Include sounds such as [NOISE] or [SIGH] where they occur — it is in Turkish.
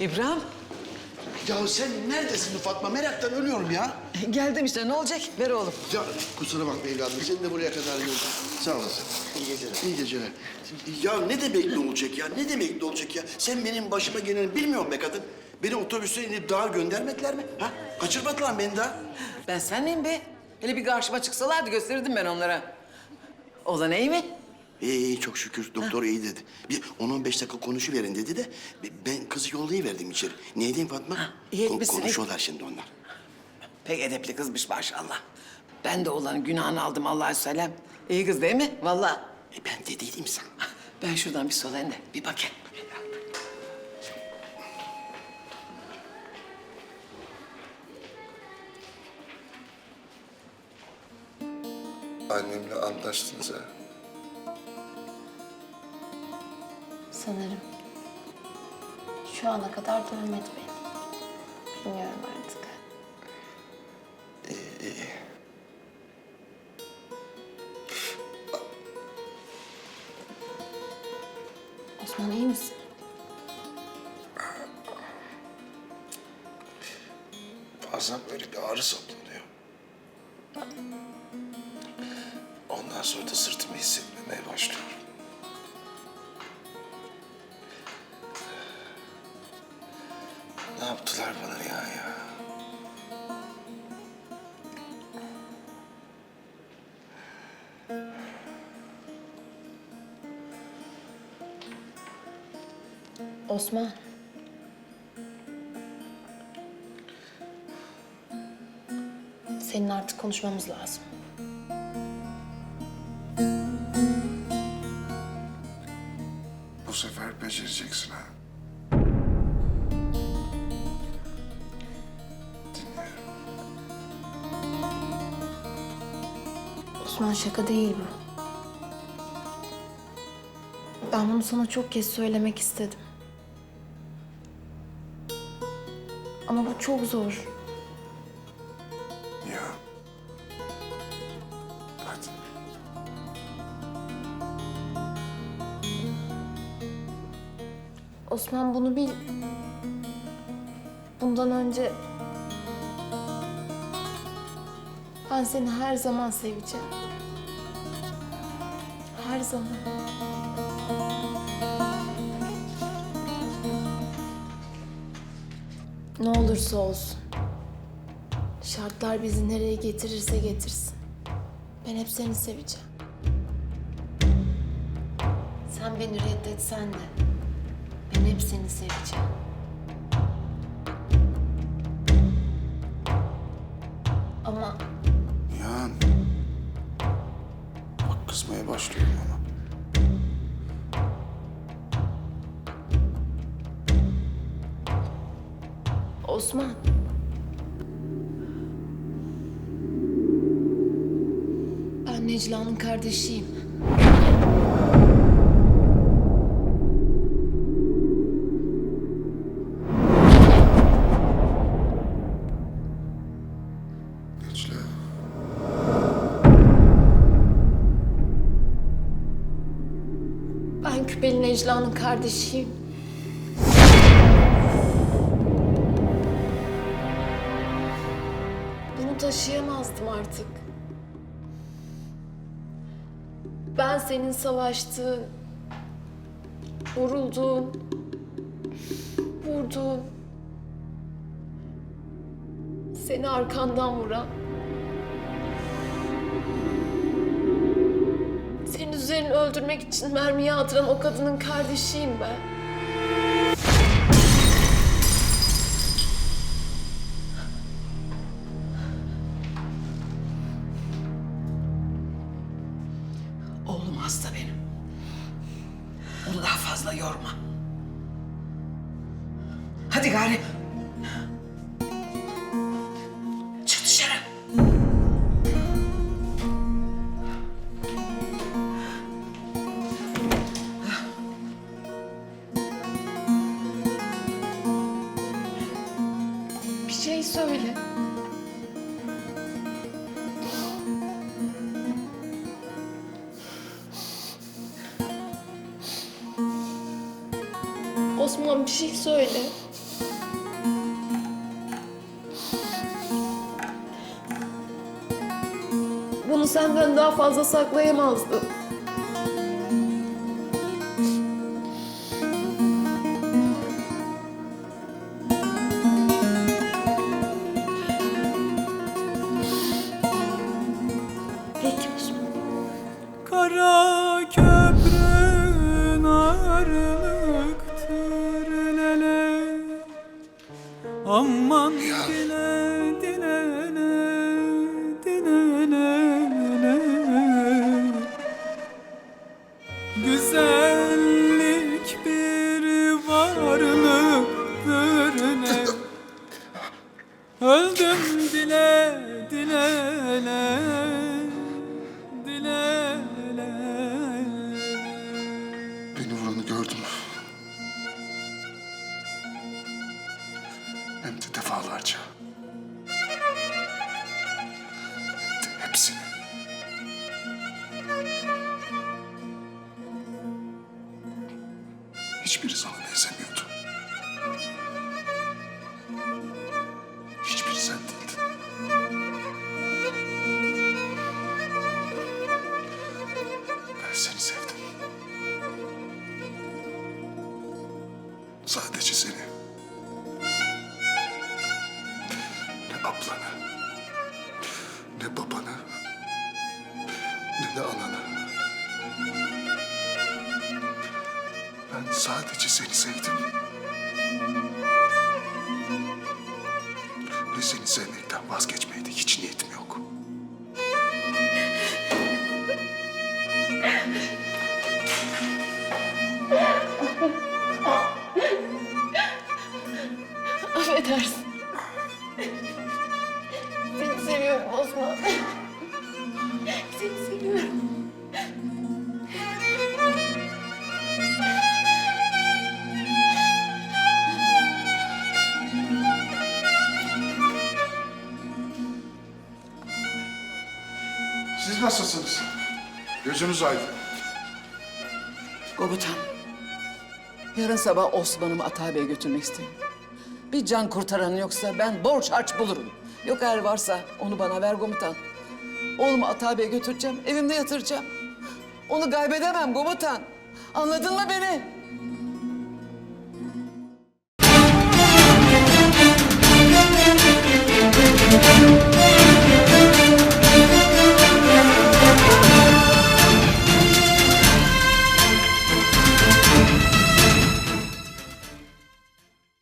İbrahim, Ya sen neredesin Fatma? Meraktan ölüyorum ya. geldim işte. Ne olacak? Ver oğlum. Ya kusura bakma evladım. Seni de buraya kadar yolladum. Sağ olasın. İyi geceler. İyi geceler. Ya ne demek ne olacak ya? Ne demek ne olacak ya? Sen benim başıma geleni bilmiyor be kadın? Beni otobüste inip dağa göndermediler mi? Ha? Kaçırmadılar beni daha. Ben sen miyim be? Hele bir karşıma çıksalardı gösterirdim ben onlara. Olan iyi mi? İyi iyi çok şükür doktor iyi dedi. Bir 10-15 dakika konuşuverin dedi de ben kızı yollayıverdim içeri. Niye diyeyim Fatma? iyi etmişsin, iyi. konuşuyorlar şimdi onlar. Pek edepli kızmış maşallah. Ben de oğlanın günahını aldım Allah'a selam. İyi kız değil mi? Vallahi. E ben dediydim sana. Ben şuradan bir solayım da bir bakayım. Annemle anlaştınız ha. Sanırım. Şu ana kadar dövmedi beni. Bilmiyorum artık. Osman iyi misin? Bazen böyle bir ağrı saplanıyor. Ondan sonra da sırtımı hissetmemeye başlıyorum. Ne yaptılar bana ya ya? Osman. Senin artık konuşmamız lazım. Bu sefer becereceksin ha. Osman şaka değil bu. Ben bunu sana çok kez söylemek istedim. Ama bu çok zor. Ya. Hadi. Osman bunu bil. Bundan önce ben seni her zaman seveceğim. Her zaman. Ne olursa olsun. Şartlar bizi nereye getirirse getirsin. Ben hep seni seveceğim. Sen beni reddetsen de ben hep seni seveceğim. Ama başlıyorum ama. Osman. Ben Necla'nın kardeşiyim. Necla'nın kardeşiyim. Bunu taşıyamazdım artık. Ben senin savaştığın, vurulduğun, vurduğun, seni arkandan vuran, üzerini öldürmek için mermiyi atıran o kadının kardeşiyim ben. Oğlum hasta benim. Onu daha fazla yorma. Hadi gari. Bir şey söyle. Osman bir şey söyle. Bunu senden daha fazla saklayamazdım. Aman dile dile dile dile. Güzellik bir varlıktır ne? [LAUGHS] Öldüm dile dile dile Hem de defalarca. Hem de hepsini. Hiçbiri sana benzemiyordu. Hiçbiri sen değildin. Ben seni sevdim. Sadece seni. Ablanı, ne babanı, ne de ananı. Ben sadece seni sevdim. Ve seni sevmekten vazgeçmeye de hiç niyetim yok. Affedersin. Seviyorum Osman. Seni seviyorum. Siz nasılsınız? Gözünüz aydın. Komutan. Yarın sabah Osman'ımı Atay Bey'e götürmek istiyorum. Bir can kurtaran yoksa ben borç harç bulurum. Yok eğer varsa onu bana ver komutan. Oğlumu Atay Bey'e götüreceğim, evimde yatıracağım. Onu kaybedemem komutan. Anladın mı beni?